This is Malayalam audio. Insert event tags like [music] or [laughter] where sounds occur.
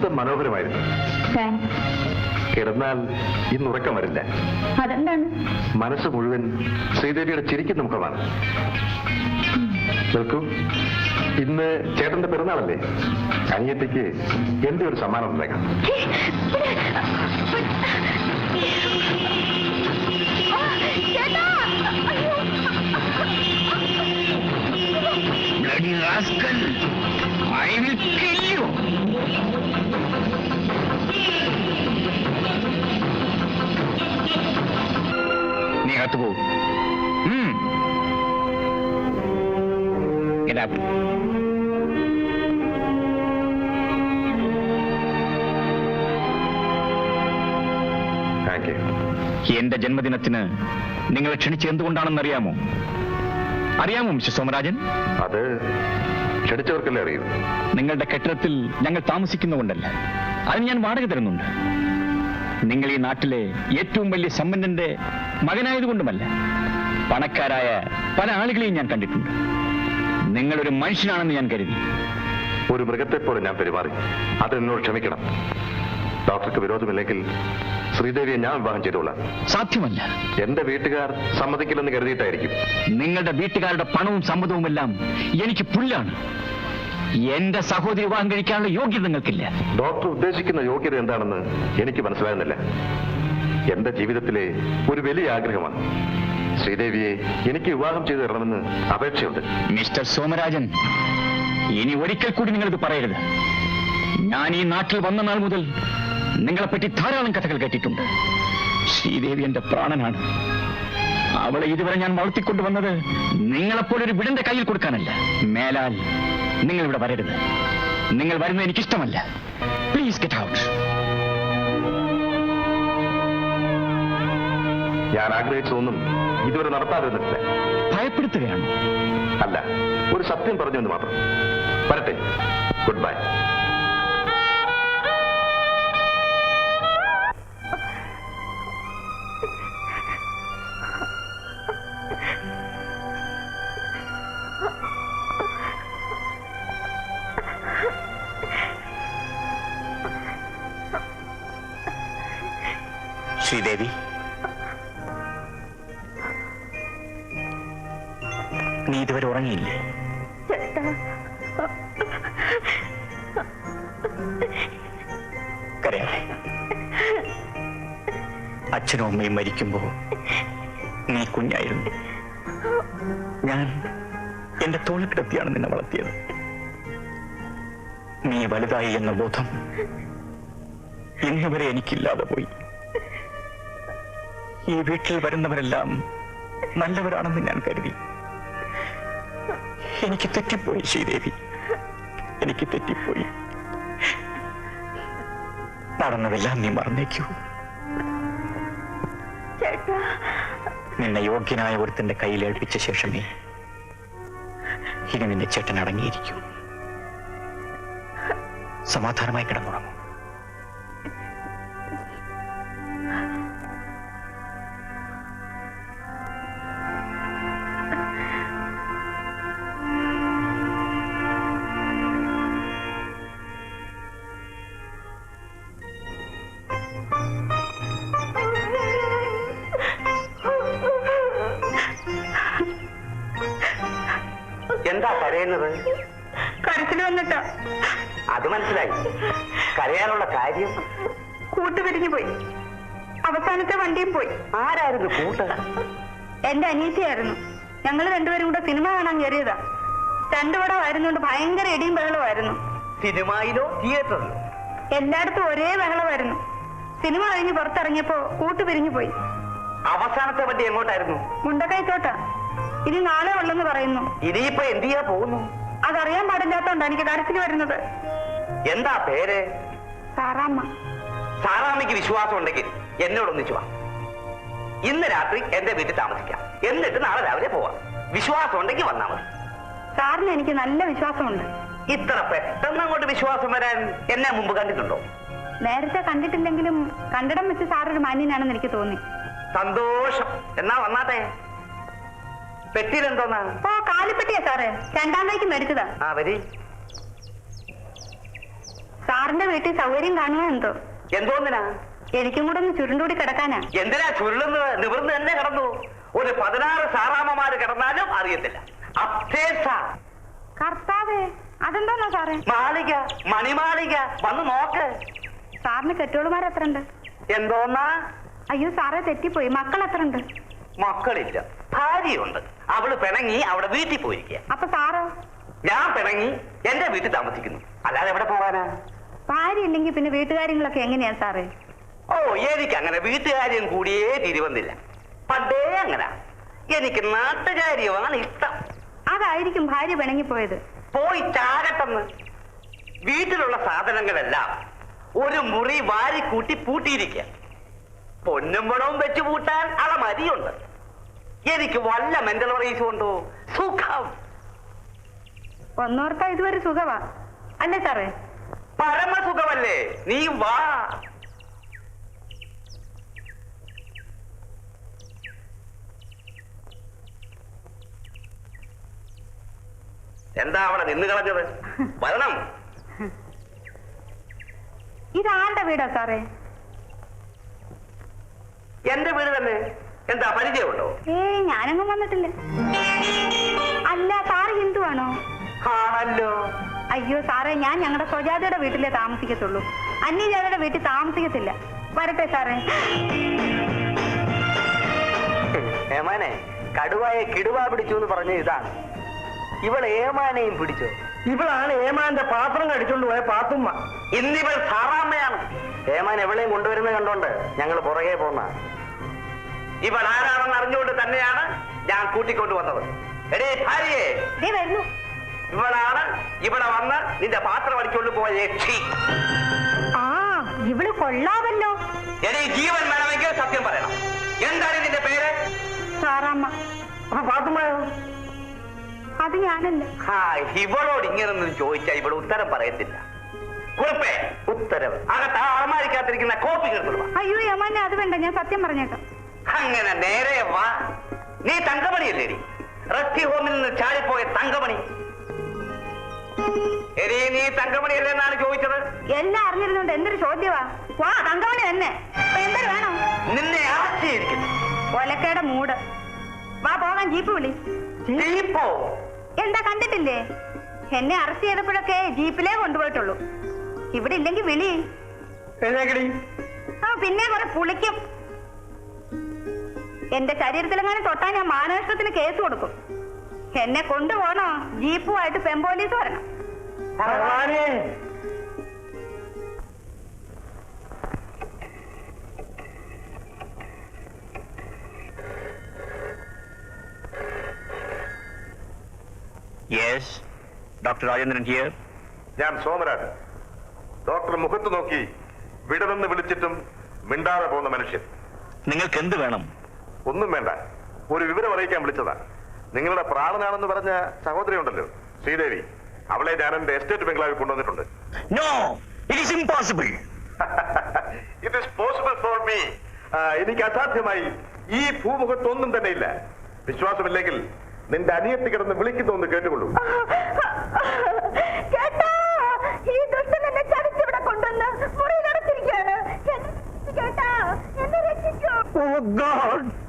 എന്ത് മനോഹരമായിരുന്നു. കിടന്നാൽ ഇന്ന് ഉറക്കം വരില്ല. അതെന്താണ്? മനസ്സ് മുഴുവൻ ശ്രീദേവിയുടെ ചിരിക്കുന്ന മുഖമാണ്. നിൽക്കൂ ഇന്ന് ചേട്ടന്റെ പിറന്നാളല്ലേ? അനിയത്തിക്ക് എന്റെ ഒരു സമ്മാനം rascal! I will kill you! നീ അകത്ത് പോകും എന്റെ ജന്മദിനത്തിന് നിങ്ങളെ ക്ഷണിച്ച് എന്തുകൊണ്ടാണെന്ന് അറിയാമോ അറിയാമോ മിസ്റ്റർ സോമരാജൻ? അത് ക്ഷണിച്ചവർക്കല്ലേ അറിയൂ. നിങ്ങളുടെ കെട്ടിടത്തിൽ ഞങ്ങൾ താമസിക്കുന്നതുകൊണ്ടല്ല. അതിന് ഞാൻ വാടക തരുന്നുണ്ട്. നിങ്ങൾ ഈ നാട്ടിലെ ഏറ്റവും വലിയ സമ്പന്നന്റെ മകനായതുകൊണ്ടുമല്ല. പണക്കാരായ പല ആളുകളെയും ഞാൻ കണ്ടിട്ടുണ്ട്. നിങ്ങളൊരു മനുഷ്യനാണെന്ന് ഞാൻ കരുതി. ഒരു മൃഗത്തെ പോലെ ഞാൻ പെരുമാറി. അത് എന്നോട് ക്ഷമിക്കണം. ഡോക്ടർക്ക് വിരോധമില്ലെങ്കിൽ ശ്രീദേവിയെ ഞാൻ വിവാഹം ചെയ്തോളാം. സാധ്യമല്ല. എന്റെ വീട്ടുകാർ സമ്മതിക്കില്ലെന്ന് കരുതിയിട്ടായിരിക്കും. നിങ്ങളുടെ വീട്ടുകാരുടെ പണവും സമ്മതവുമെല്ലാം എനിക്ക് പുല്ലാണ്. എന്റെ സഹോദരി വിവാഹം കഴിക്കാനുള്ള യോഗ്യത നിങ്ങൾക്കില്ല. ഡോക്ടർ ഉദ്ദേശിക്കുന്ന യോഗ്യത എന്താണെന്ന് എനിക്ക് മനസ്സിലാകുന്നില്ല. എന്റെ ജീവിതത്തിലെ ഒരു വലിയ ആഗ്രഹമാണ്. ശ്രീദേവിയെ എനിക്ക് വിവാഹം ചെയ്തു തരണമെന്ന് അപേക്ഷയുണ്ട്. മിസ്റ്റർ സോമരാജൻ ഇനി ഒരിക്കൽ കൂടി നിങ്ങളിത് പറയരുത്. ഞാൻ ഈ നാട്ടിൽ വന്ന നാൾ മുതൽ നിങ്ങളെപ്പറ്റി ധാരാളം കഥകൾ കേട്ടിട്ടുണ്ട്. ശ്രീദേവി എന്റെ പ്രാണനാണ്. അവളെ ഇതുവരെ ഞാൻ വളർത്തിക്കൊണ്ടുവന്നത് നിങ്ങളെപ്പോലൊരു വിടന്റെ കയ്യിൽ കൊടുക്കാനല്ല. മേലാൽ നിങ്ങൾ ഇവിടെ വരരുത്. നിങ്ങൾ വരുന്നത് എനിക്കിഷ്ടമല്ല. പ്ലീസ് ഗെറ്റ് ഔട്ട് ഞാൻ ആഗ്രഹിച്ചതൊന്നും ഇതുവരെ നടത്താതിരുന്നിട്ടില്ല. ഭയപ്പെടുത്തുകയാണ്? അല്ല ഒരു സത്യം പറഞ്ഞു എന്ന് മാത്രം. വരട്ടെ. Good bye Sridevi. നീ ഇതുവരെ ഉറങ്ങിയില്ലേ? അച്ഛനും അമ്മയും മരിക്കുമ്പോ നീ കുഞ്ഞായിരുന്നു. ഞാൻ എന്റെ തോളിൽ കിടത്തിയാണ് നിന്നെ വളർത്തിയത്. നീ വലുതായി എന്ന ബോധം ഇന്നുവരെ എനിക്കില്ലാതെ പോയി. ഈ വീട്ടിൽ വരുന്നവരെല്ലാം നല്ലവരാണെന്ന് ഞാൻ കരുതി. എനിക്ക് തെറ്റിപ്പോയി ശ്രീദേവി. എനിക്ക് തെറ്റിപ്പോയി. നടന്നതെല്ലാം നീ മറന്നേക്കൂ. നിന്നെ യോഗ്യനായ ഒരുത്തന്റെ കയ്യിൽ ഏൽപ്പിച്ച ശേഷമേ ഇനി നിന്നെ ചേട്ടൻ അടങ്ങിയിരിക്കൂ. സമാധാനമായി കിടന്നുറങ്ങും. എന്താ കരയുന്നത്? കരച്ചിൽ വന്നിട്ടാ. അത് മനസ്സിലായി. കരയാനുള്ള കാര്യം? കൂട്ടുപിരിഞ്ഞു പോയി. അവസാനത്തെ വണ്ടിയും പോയി. ആരായിരുന്നു കൂട്ട്? എന്റെ അനീച്ചയായിരുന്നു ഞങ്ങൾ രണ്ടുപേരും കൂടെ സിനിമ കാണാൻ കയറിയതാ. രണ്ടു പടം ആയിരുന്നുകൊണ്ട് ഭയങ്കര ഇടിയും ബഹളമായിരുന്നു സിനിമയിലോ തിയേറ്ററിലോ? എല്ലായിടത്തും ഒരേ ബഹളമായിരുന്നു. സിനിമ കഴിഞ്ഞ് പുറത്തിറങ്ങിയപ്പോ കൂട്ടുപിരിഞ്ഞു പോയി. അവസാനത്തെ വണ്ടി എങ്ങോട്ടായിരുന്നു? മുണ്ടക്കൈത്തോട്ടാ ഇനി നാളെ ഉള്ളെന്ന് പറയുന്നു. ഇനിയിപ്പോ എന്ത് ചെയ്യാ പോകുന്നു? അതറിയാൻ പാടില്ലാത്തോണ്ടാ എനിക്ക് കരച്ചിൽ വരുന്നത്. എന്താ പേര്? സാറാമ്മ. സാറാമ്മയ്ക്ക് വിശ്വാസം ഉണ്ടെങ്കിൽ എന്നോടൊന്നിച്ചു വാ. ഇന്ന് രാത്രി എന്റെ വീട്ടിൽ താമസിക്കാം. എന്നിട്ട് നാളെ രാവിലെ പോവാം. വിശ്വാസം ഉണ്ടെങ്കിൽ വന്നാ മതി. സാറിന് എനിക്ക് നല്ല വിശ്വാസമുണ്ട്. ഇത്ര പെട്ടെന്ന് അങ്ങോട്ട് വിശ്വാസം വരാൻ എന്നെ മുമ്പ് കണ്ടിട്ടുണ്ടോ? നേരത്തെ കണ്ടിട്ടില്ലെങ്കിലും കണ്ടിടം വെച്ച് സാറൊരു മാന്യനാണെന്ന് എനിക്ക് തോന്നി. സന്തോഷം. എന്നാ വന്നാട്ടെ. പെട്ടിയിലെന്തോന്നാ? ഓ കാലിപ്പെട്ടിയാ സാറേ. രണ്ടാം കൈക്ക് മേടിച്ചതാ. ആ വരി. സാറിന്റെ വീട്ടിൽ സൗകര്യം കാണുക എന്തോ. എന്തോന്നിനാ? എനിക്കും കൂടെ ഒന്ന് ചുരുണ്ടൂടി കിടക്കാനാ. എന്തിനാ ചുരുളുന്നത്? നിവർന്ന് തന്നെ കിടന്നു. ഒരു പതിനാറ് സാറാമ്മമാര് കിടന്നാലും അറിയത്തില്ല. അപ്തേസ കർത്താവേ അതെന്താണോ സാറേ? മാളിക മണിമാളിക വന്ന് നോക്ക്. സാറിന് കെട്ടോളുമാർ എത്ര ഉണ്ട് എന്തോന്നാ? അയ്യോ സാറേ തെറ്റിപ്പോയി. മക്കൾ എത്ര ഉണ്ട് മക്കളില്ല. ഭാര്യയുണ്ട്. അവൾ പിണങ്ങി അവിടെ വീട്ടിൽ പോയിരിക്കുക അപ്പൊ സാറോ? ഞാൻ പിണങ്ങി എന്റെ വീട്ടിൽ താമസിക്കുന്നു. അല്ലാതെ എവിടെ പോകാനാ ഭാര്യ ഇല്ലെങ്കിൽ പിന്നെ വീട്ടുകാര്യങ്ങളൊക്കെ എങ്ങനെയാ സാറേ? ഓ എനിക്ക് അങ്ങനെ വീട്ടുകാര്യം കൂടിയേ തിരുവന്നില്ല. പണ്ടേ അങ്ങനെ. എനിക്ക് നാട്ടുകാര്യമാണ് ഇഷ്ടം. അതായിരിക്കും ഭാര്യ പിണങ്ങി പിണങ്ങിപ്പോയത്. പോയി ചാകട്ടെന്ന്. വീട്ടിലുള്ള സാധനങ്ങളെല്ലാം ഒരു മുറി വാരിക്കൂട്ടി പൂട്ടിയിരിക്കുക പൊന്നും പണവും വെച്ച് പൂട്ടാൻ അളമരിയുണ്ട്. എനിക്ക് വല്ല മെന്റൽ റൈസ് ഉണ്ടോ? സുഖം. ഒന്നോർത്താ ഇതുവരെ സുഖമാ അല്ലേ സാറേ? പരമസുഖമല്ലേ? നീ വാ. എന്താ അവിടെ നിന്ന് കളഞ്ഞത്? വരണം. ഇതാളുടെ വീടാ സാറേ? എന്റെ വീട് തന്നെ. എന്താ പരിചയമുണ്ടോ? ഏ ഞാനങ്ങും വന്നിട്ടില്ല. അല്ല സാറ് ഹിന്ദു ആണോ ആണല്ലോ. അയ്യോ സാറേ ഞാൻ ഞങ്ങളുടെ സ്വജാതയുടെ വീട്ടിലേ താമസിക്കത്തുള്ളൂ. അന്യജാതയുടെ വീട്ടിൽ താമസിക്കത്തില്ല. വരട്ടെ സാറേ. ഏമാനെ കടുവായെ കിടുവ പിടിച്ചു എന്ന് പറഞ്ഞ ഇതാണ്. ഇവൾ ഏമാനെയും പിടിച്ചു? ഇവളാണ് ഏമാന്റെ പാത്രം കടിച്ചോണ്ട് പോയ പാത്തുമ്മ. ഇന്നിവൾ സാറാമ്മയാണ്. ഏമാൻ എവളെയും കൊണ്ടുവരുന്നത് കണ്ടോണ്ട് ഞങ്ങൾ പുറകെ പോന്ന. ഇവൾ ആരാണെന്ന് അറിഞ്ഞുകൊണ്ട് തന്നെയാണ് ഞാൻ കൂട്ടിക്കൊണ്ടു വന്നത്. എടേ ഭാര്യയെ. വരുന്നു. ഇവളാണ് ഇവിടെ വന്ന് നിന്റെ പാത്രം അടിച്ചുകൊണ്ട് പോയ യക്ഷി. ആ ഇവൾ കൊള്ളാമല്ലോ. എടേ ജീവൻ വേണമെങ്കിൽ സത്യം പറയണം. എന്താണ് നിന്റെ പേര്? സാറാമ്മ. അപ്പൊ അത് ഞാനല്ല. ഇവളോട് ഇങ്ങനൊന്നും ചോദിച്ചാൽ ഇവൾ ഉത്തരം പറയത്തില്ല. കുറിപ്പേ ഉത്തരവ് അകത്ത് ആ കോപ്പി കിട്ടുക അയ്യോ യമാനെ അത് വേണ്ട. ഞാൻ സത്യം പറഞ്ഞേക്കാം. അങ്ങനെ നേരെ വാ. നീ തങ്കമണിയല്ലേടി റെസ്റ്റി ഹോമിൽ നിന്ന് ചാടിപ്പോയ തങ്കമണി. എടി നീ തങ്കമണിയല്ലേ എന്നാണ് ചോദിച്ചത്? എല്ലാം അറിഞ്ഞിരുന്നോണ്ട് എന്തൊരു ചോദ്യവാ? വാ തങ്കമണി തന്നെ എന്തൊരു വേണം? നിന്നെ ആശ്ചയിരിക്കുന്നു ഒലക്കയുടെ മൂട്. വാ പോകാൻ ജീപ്പ് വിളി. ജീപ്പോ? എന്താ കണ്ടിട്ടില്ലേ? എന്നെ അറസ്റ്റ് ചെയ്തപ്പോഴൊക്കെ ജീപ്പിലേ കൊണ്ടുപോയിട്ടുള്ളൂ. ഇവിടെ ഇല്ലെങ്കിൽ വിളി. പിന്നെ കുറെ പുളിക്കും. എന്റെ ശരീരത്തിലെങ്ങാനും തൊട്ടാ ഞാൻ മാനനഷ്ടത്തിന് കേസ് കൊടുക്കും. എന്നെ കൊണ്ടുപോകണോ? ജീപ്പുമായിട്ട് പെമ്പോലീസ് വരണം. യെസ് ഡോക്ടർ രാജേന്ദ്രൻ ഹിയർ ഞാൻ സോമരാജ് ഡോക്ടർ മുഖത്ത് നോക്കി വിടവെന്ന് വിളിച്ചിട്ടും മിണ്ടാതെ പോകുന്ന മനുഷ്യൻ. നിങ്ങൾക്ക് എന്ത് വേണം? ഒന്നും വേണ്ട. ഒരു വിവരം അറിയിക്കാൻ വിളിച്ചതാ. നിങ്ങളുടെ പ്രാണനാണെന്ന് പറഞ്ഞ സഹോദരി ഉണ്ടല്ലോ ശ്രീദേവി. അവളെ ഞാൻ എന്റെ എസ്റ്റേറ്റ് ബംഗ്ലാവിൽ കൊണ്ടുവന്നിട്ടുണ്ട്. No it is impossible it is possible for me എനിക്ക് അസാധ്യമായി. ഈ ഭൂമുഖത്തൊന്നും തന്നെ ഇല്ല വിശ്വാസമില്ലെങ്കിൽ നിന്റെ അനിയത്തി കിടന്ന് വിളിക്കുന്നു എന്ന് കേട്ടുകൊള്ളൂ [laughs] Oh ഈ